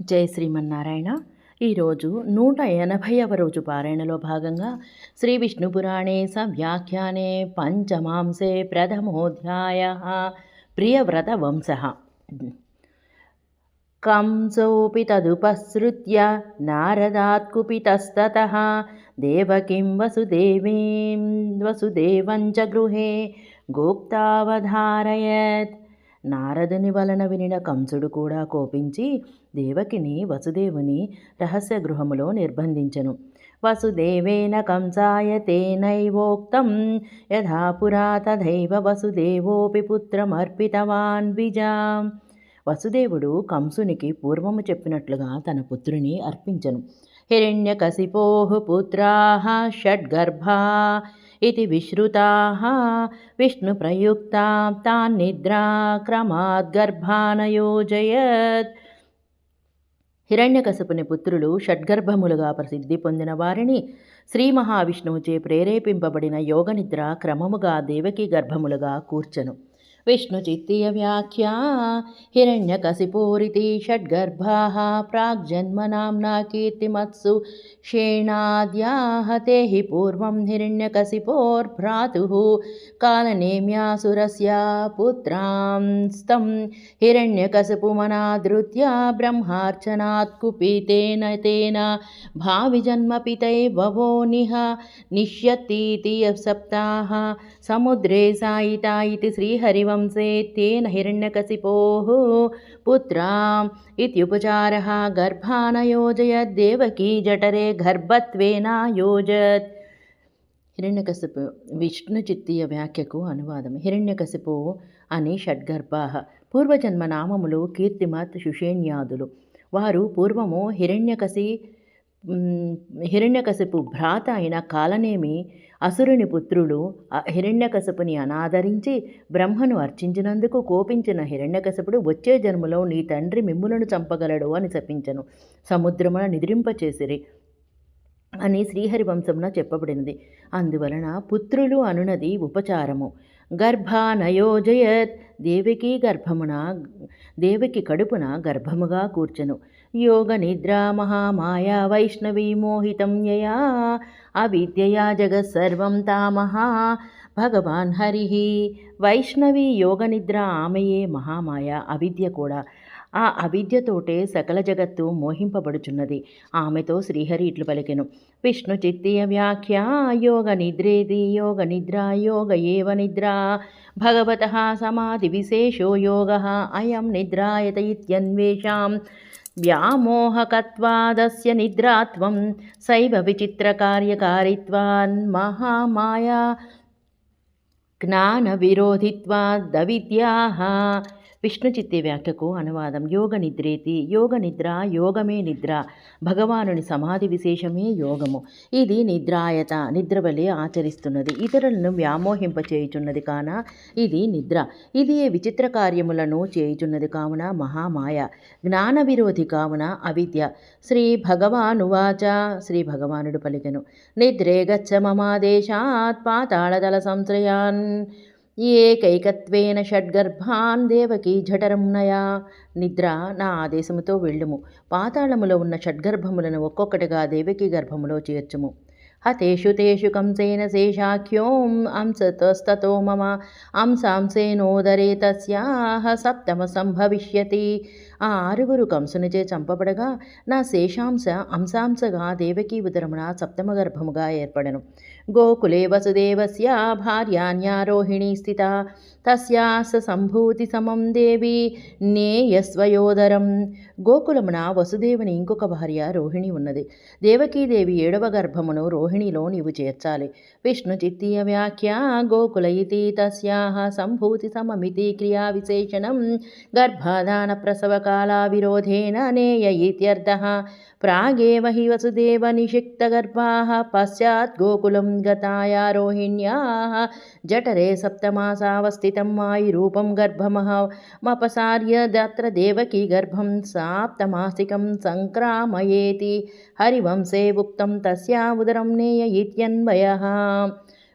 జై శ్రీమన్నారాయణ ఈరోజు నూట ఎనభైవ రోజు పారాయణలో భాగంగా శ్రీ విష్ణు పురాణే సవ్యాఖ్యానే పంచమాంసే ప్రథమోధ్యాయ ప్రియవ్రత వంశ కంసోపి తదుపసృత్య నారదాత్ కుపితస్తతః దేవకిం వసుదేవీం వసుదేవం చ గృహే గోప్తావధారయత్ నారదుని వలన వినిన కంసుడు కూడా కోపించి దేవకిని వసుదేవుని రహస్య గృహములో నిర్బంధించెను. వసుదేవేన కంసాయ తేనైవోక్తం యథా పురా తథైవ వసుదేవోపి పుత్రమర్పితవాన్ విజా. వసుదేవుడు కంసునికి పూర్వము చెప్పినట్లుగా తన పుత్రుని అర్పించను. హిరణ్యకసిపోహు పుత్రా షడ్గర్భా ఇది విశ్రుతా విష్ణుప్రయుక్తా తాన్ నిద్రా క్రమాద్ గర్భానయోజయత్ హిరణ్యకశపుని పుత్రులు షడ్గర్భములుగా ప్రసిద్ధి పొందిన వారిని శ్రీ మహావిష్ణువుచే ప్రేరేపింపబడిన యోగనిద్ర క్రమముగా దేవకి గర్భములుగా కూర్చను. विष्णुचित्तीयव्याख्या हिरण्यकशिपोरिति षड्गर्भाः, प्राग्जन्मनाम्ना कीर्तिमत्सु क्षेणाद्याः ते हि पूर्व हिण्यकशिपोर्भ्रातु कालनेम्यासुरस्य पुत्रांस्तं हिरण्यकशिपुमनादृत्या ब्रह्मार्चनात् कुपितेन तेन भाविजन्मपितै ववो निह निश्यती सप्ताह, समुद्रे सायिता इति तेन हिरण्यकशिपोः पुत्राम् इत्युपचारः गर्भानयोजयद्देवकी जठरे गर्भत्वेनायोजत् హిరణ్యకశిపు విష్ణు చిత్తీయ వ్యాఖ్యకు అనువాదం హిరణ్యకశిపు అని షడ్గర్భాః పూర్వజన్మ నామములు కీర్తిమత్ శుషేణ్యాదులు వారు పూర్వము హిరణ్యకశి హిరణ్యకశపు భ్రాత అయిన కాలనేమి అసురుని పుత్రులు హిరణ్యకశపుని అనాదరించి బ్రహ్మను అర్చించినందుకు కోపించిన హిరణ్యకశపుడు వచ్చే జన్మలో నీ తండ్రి మిమ్ములను చంపగలడు అని శపించను. సముద్రమున నిద్రింపచేసిరి అని శ్రీహరివంశమున చెప్పబడినది. అందువలన పుత్రులు అనునది ఉపచారము. గర్భానయోజయత్ దేవికి గర్భమున దేవికి కడుపున గర్భముగా కూర్చను. యోగ నిద్రా మహామాయా వైష్ణవీ మోహితం యయా అవిద్యయా జగత్సర్వం తామహా భగవాన్ హరి వైష్ణవి యోగ నిద్ర ఆమెయే మహామాయ అవిద్య కూడా ఆ అవిద్యతోటే సకల జగత్తు మోహింపబడుచున్నది. ఆమెతో శ్రీహరి ఇట్లు పలికెను. విష్ణు చిత్తియ వ్యాఖ్య యోగ నిద్రేది యోగ నిద్ర యోగ ఏవ నిద్ర భగవత సమాధి విశేషో యోగ అయం నిద్రాయత ఇత్యన్వేషాం. వ్యామోహకత్వాదస్య నిద్రాత్వం సైవ విచిత్రకార్యకారిత్వాన్ మహామాయా జ్ఞానవిరోధిత్వాదవిద్యాः విష్ణుచిత్తి వ్యాఖ్యకు అనువాదం. యోగ నిద్రేతి యోగ నిద్ర యోగమే నిద్ర భగవానుని సమాధి విశేషమే యోగము. ఇది నిద్రాయత నిద్రవలి ఆచరిస్తున్నది. ఇతరులను వ్యామోహింపచేయుచున్నది కాన ఇది నిద్ర. ఇది విచిత్ర కార్యములను చేయుచున్నది కావున మహామాయ. జ్ఞాన విరోధి కావున అవిద్య. శ్రీ భగవానువాచ శ్రీ భగవానుడు పలికెను. నిద్రే గచ్చ మమాదేశాత్ పాతాళదల సంశ్రయాన్. ఏకైకత్వేన షడ్గర్భాన్ దేవకి జఠరం నయా. నిద్ర నా ఆదేశముతో వెళ్ళుము. పాతాళములో ఉన్న షడ్గర్భములను ఒక్కొక్కటిగా దేవకి గర్భములో చేర్చుము. హతేషు తేషు కంసేన శేషాఖ్యోం అంశతస్తతో మమ. అంశాంసేనోదరే తస్యాహ సప్తమ సంభవిష్యతి. ఆ ఆరుగురు కంసునిచే చంపబడగా నా శేషాంశ అంశాంశగా దేవకీ ఉదరమున సప్తమ గర్భముగా ఏర్పడను. గోకులే వసుదేవస్య భార్యాన్యారోహిణీ స్థిత తస్యాస సంభూతి సమం దేవి నేయస్వయోదరం గోకులమున వసుదేవుని ఇంకొక భార్య రోహిణి ఉన్నది। దేవకీదేవి ఏడవ గర్భమును రోహిణిలో నీవు చేర్చాలి। విష్ణు చిత్తీయ వ్యాఖ్య గోకుల ఇది తస్యాహ సంభూతి సమమితి క్రియా విశేషణం గర్భాధాన ప్రసవకాలా విరోధేన నేయ ఇత్యర్థ। ప్రాగేవ హి వసుదేవ నిషిక్త గర్భా పశ్చాత్ గోకులం గతాయా రోహిణ్యాः జఠరే సప్తమాసావస్థితం మాయిరూపం గర్భమహమపసార్య దత్ర దేవకీ గర్భం సాప్తమాసికం సంక్రామయేతి హరివంశే ఉక్తం తస్యా ఉదరం నేయ ఇత్యన్వయः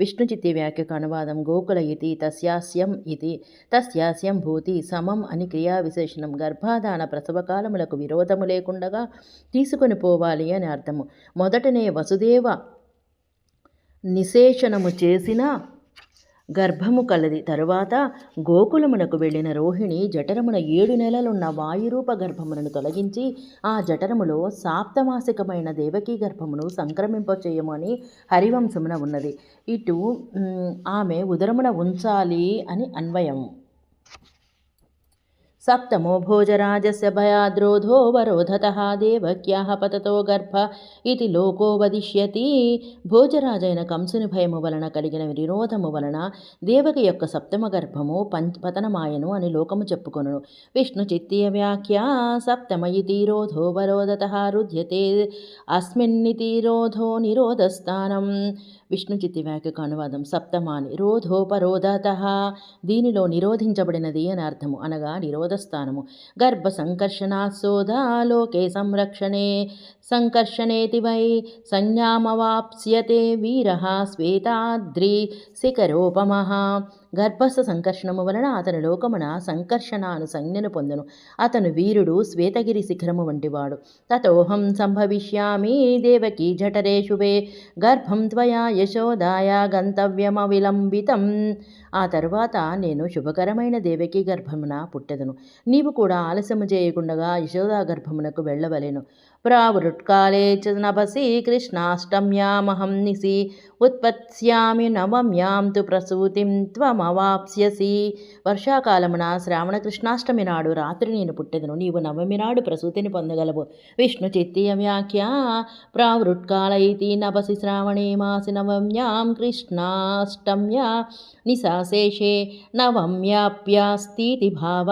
విష్ణుచిత్తి వ్యాఖ్యకు అనువాదం గోకుల ఇది తస్యాస్యం ఇది తస్యాస్యం భూతి సమం అని క్రియా విశేషణం గర్భాధాన ప్రసవకాలములకు విరోధము లేకుండగా తీసుకొని పోవాలి అని అర్థము. మొదటనే వసుదేవ నిశేషణము చేసిన గర్భము కలది తరువాత గోకులమునకు వెళ్ళిన రోహిణి జఠరమున ఏడు నెలలున్న వాయురూప గర్భములను తొలగించి ఆ జఠరములో సాప్తమాసికమైన దేవకీ గర్భమును సంక్రమింపచేయమని హరివంశమున ఉన్నది. ఇటు ఆమె ఉదరమున ఉంచాలి అని అన్వయం. సప్తమో భోజరాజస్య భయాద్రోధోవరోధతः దేవక్యాः పతతో గర్భ ఇది లోకో వదిష్యతి. భోజరాజైన కంసుని భయము వలన కలిగిన విరోధము వలన దేవకి యొక్క సప్తమ గర్భము పతనమాయను అని లోకము చెప్పుకొను విష్ణు చిత్తీయ వ్యాఖ్య సప్తమ ఇతి రోధోవరోధతः రుధ్యతే అస్మిన్నితి రోధో నిరోధస్థానం. విష్ణు అనువాదం. సప్తమాని. రోధోపరోధత. దీనిలో నిరోధించబడినది అని అర్థము. అనగా నిరోధస్థానము. గర్భ సంకర్షణాశోధాలోకే సంరక్షణే. సంకర్షణేతి వై సంజ్ఞామవాప్స్యతే వీర శ్వేతాద్రి శిఖరోపమ. గర్భస్థ సంకర్షణము వలన అతని లోకమున సంకర్షణ అను సంజ్ఞను పొందును. అతను వీరుడు శ్వేతగిరి శిఖరము వంటివాడు. తతోహం సంభవిష్యామి దేవకీ జఠరే శుభే. గర్భం త్వయా యశోదాయ గంతవ్యమవిలంబితం. ఆ తర్వాత నేను శుభకరమైన దేవకీ గర్భమున పుట్టెదను. నీవు కూడా ఆలస్యము చేయకుండగా యశోదా గర్భమునకు వెళ్ళవలెను. ప్రావృట్కాలే చ నభసి కృష్ణాష్టమ్యామహం నిసి ఉత్పత్స్యామి నవమ్యాం తు ప్రసూతిం త్వమవాప్స్యసి వర్షాకాలమున శ్రావణ కృష్ణాష్టమి నాడు రాత్రి నేను పుట్టెదను నీవు నవమి నాడు ప్రసూతిని పొందగలవు। విష్ణు చిత్తీయ వ్యాఖ్య ప్రావృట్కాల ఇతి నభసి శ్రావణే మాసి నవమ్యాం కృష్ణాష్టమ్య నిశాశేషే నవమ్యాప్యాస్तीति భావ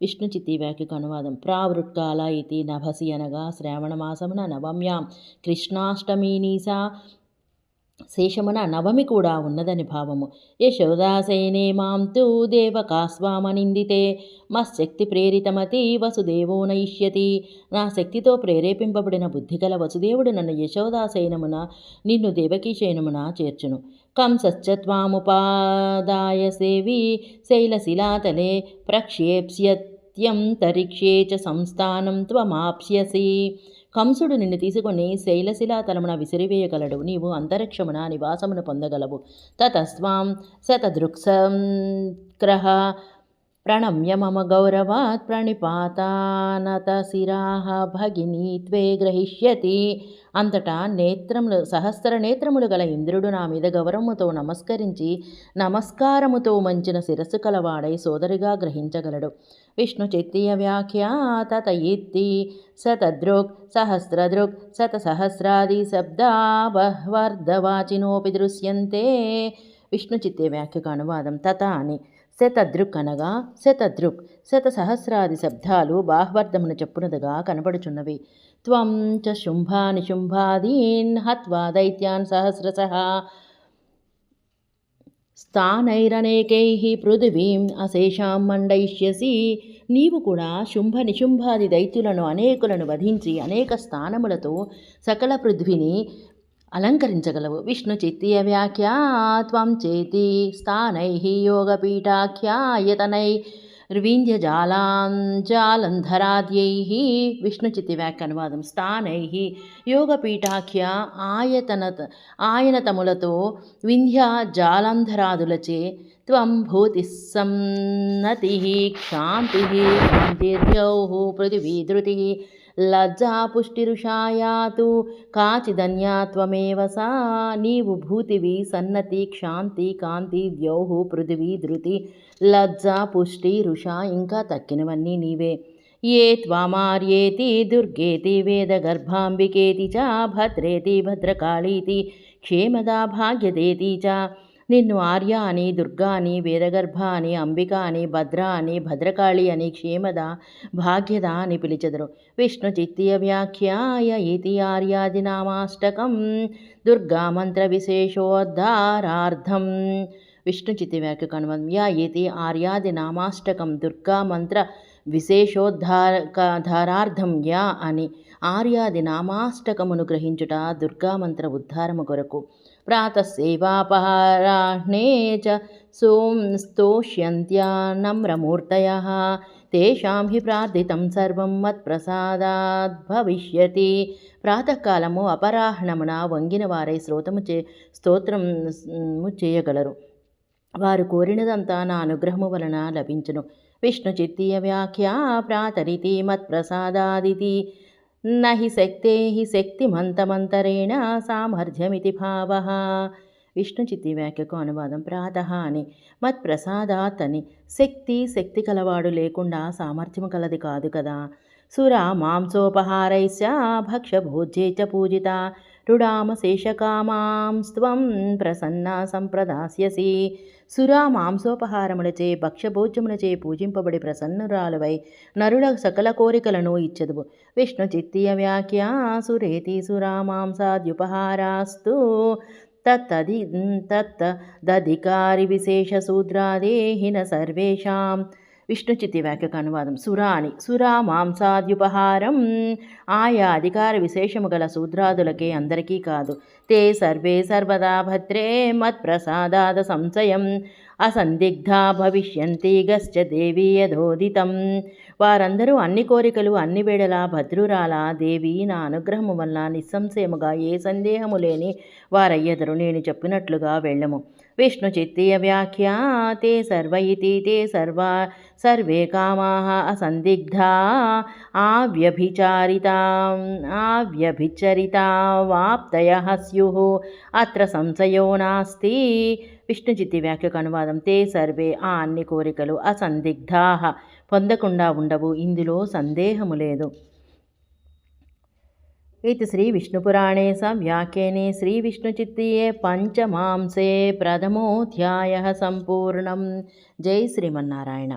విష్ణు వ్యాఖ్యకు అనువాదం ప్రావృత్కాల ఇది నభసి అనగా శ్రావణమాసమున నవమ్యాం. కృష్ణాష్టమి నీసా శేషమున నవమి కూడా ఉన్నదని భావము. యశోదాసైనే మాం తు దేవకాస్వామనిందితే శక్తి ప్రేరితమతి వసుదేవో నయిష్యతి. నా శక్తితో ప్రేరేపింపబడిన బుద్ధిగల వసుదేవుడు నన్ను యశోదాసైనమున నిన్ను దేవకీశయనమున చేర్చును. కంసశ్చత్వాముపాదాయ సేవి శైలశిలాతలే ప్రక్షేప్స్యత్యంతరిక్షే చ సంస్థానం త్వమాప్స్యసి కంసుడు నిన్ను తీసుకొని శైలశిలా తలమున విసిరివేయగలడు నీవు అంతరిక్షమున నివాసమును పొందగలవు తతస్వాం శతదృక్సంగ్రహ ప్రణమ్య మమ గౌరవాత్ ప్రణిపాతానత శిరాహ భగిని త్వే గ్రహిష్యతి అంతటా నేత్రములు సహస్ర నేత్రములు గల ఇంద్రుడు నా మీద గౌరవముతో నమస్కరించి నమస్కారముతో మంచిన శిరస్సు కలవాడై సోదరిగా గ్రహించగలడు. విష్ణు చిత్తీయ వ్యాఖ్య తత ఇత్తి శతదృక్ సహస్రదృక్ శతసహస్రాది శబ్దా బహ్వర్ధవాచినోపి దృశ్యంతే। విష్ణు చిత్తే వ్యాఖ్యకు అనువాదం తత అని శతదృక్ అనగా శతదృక్ శత సహస్రాది శబ్దాలు బాహ్వర్ధమును చెప్పునదుగా కనబడుచున్నవి. త్వం చ శుంభాని శుంభాదీన్ హత్వా దైత్యాన్ సహస్రశ. స్థానైరనేకై పృథివీం అశేషాం మండయిష్యసి. నీవు కూడా శుంభ నిశుంభాది దైత్యులను అనేకులను వధించి అనేక స్థానములతో సకల పృథ్విని అలంకరించగలవు. విష్ణు చిత్తియ వ్యాఖ్యా త్వం చేతి స్థానై యోగపీఠాఖ్యాయతనై జాలంధరాద్యై విష్ణుచిత్తి వ్యాఖ్య అనువాదం స్థానై యోగపీఠాఖ్య ఆయతన ఆయనతములతో వింధ్య జాలంధరాదులచే త్వం భూతి సన్నతి క్షాంతి కాంతిర్యౌ పృథివీ ధృతి లజ్జా పుష్టిరుషాయాతు కాచిదన్యా త్వమేవ సా నీవు భూతివి సన్నతి క్షాంతి కాంతి ద్యౌహు పృథివీ ధృతి. లజ్జా పుష్టి రుష ఇంకా తక్కినవన్నీ నీవే. ఏ త్వామార్యేతి దుర్గేతి వేదగర్భాంబికేతి చ భద్రేతి భద్రకాళీతి క్షేమదా భాగ్యదేతి చ. నిన్ను ఆర్య అని దుర్గా అని వేదగర్భ అని అంబిక అని భద్ర అని భద్రకాళి అని క్షేమద భాగ్యద అని పిలిచెదరు. విష్ణు చిత్తీయ వ్యాఖ్యాయ ఇతి ఆర్యాది నామాష్టకం. దుర్గా మంత్ర విశేషోద్ధారార్థం. విష్ణు చిత్తి వ్యాఖ్య కనుమం యా ఆర్యాది నామాష్టకం. దుర్గా మంత్ర విశేషోద్ధారార్థం యా అని ఆర్యాది నామాష్టకమును గ్రహించుట దుర్గామంత్ర ఉద్ధారము కొరకు. ప్రాతः च చ సోం స్తోష్యంత్యా తేషాం హి ప్రార్థితం సర్వం మత్ప్రసాదాద్ భవిష్యతి ప్రాతకాలము అపరాహ్ణమున వంగిన వారై శ్రోతము చే స్తోత్రము చేయగలరు వారు కోరినదంతా నా అనుగ్రహము వలన లభించును. విష్ణు చిత్తీయ వ్యాఖ్యా ప్రాతరితి మత్ప్రసాదాదితి నహి శక్తే హి శక్తిమంతమంతరేణ సామర్థ్యమితి భావ. విష్ణు చిత్తి వ్యాఖ్యకు అనువాదం ప్రాతః అని మత్ప్రసాదాత్ అని శక్తి శక్తి కలవాడు లేకుండా సామర్థ్యం కలది కాదు కదా. సుర మాంసోపహారైశ్చ భక్ష్యభోజ్యే చ పూజిత. రుడామ శేషకామాం స్త్వం ప్రసన్న సంప్రదాస్యసి సురా మాంసోపహారములచే భక్ష్యభోజ్యములచే పూజింపబడి ప్రసన్నురాలువై నరుల సకల కోరికలను ఇచ్చదువు. విష్ణు చిత్తీయ వ్యాఖ్యా సురేతి సురా మాంసాద్యుపహారాస్తు తత్తది తత్త దధికారి విశేష సర్వేషాం విష్ణు చితి వ్యాఖ్యకు అనువాదం సురా అని సురా మాంసాద్యుపహారం. ఆయా అధికార విశేషము గల శూద్రాదులకే అందరికీ కాదు. తే సర్వే సర్వదా భద్రే మత్ప్రసాదాద సంశయం. అసందిగ్ధా భవిష్యంతి గశ్చ దేవి యథోదితం వారందరూ అన్ని కోరికలు అన్ని వేళలా భద్రురాలా దేవి నా అనుగ్రహము వల్ల నిస్సంశయముగా ఏ సందేహము లేని వారయ్యదరు నేను చెప్పినట్లుగా వెళ్ళము. విష్ణు చిత్తీయ వ్యాఖ్యా తే సర్వ ఇతి తే సర్వ సర్వే కామా అసందిగ్ధా ఆవ్యభిచారితా ఆవ్యభిచరితా వాప్తయ స్యు అత్ర సంశయో నాస్తి విష్ణుచిత్తి వ్యాఖ్యకు అనువాదం తే సర్వే ఆ అన్ని కోరికలు అసందిగ్ధా పొందకుండా ఉండవు ఇందులో సందేహము లేదు. ఇది శ్రీ విష్ణుపురాణే స వ్యాఖ్యేనే శ్రీ విష్ణుచిత్తియే పంచమాంసే ప్రథమోధ్యాయ సంపూర్ణం జై శ్రీమన్నారాయణ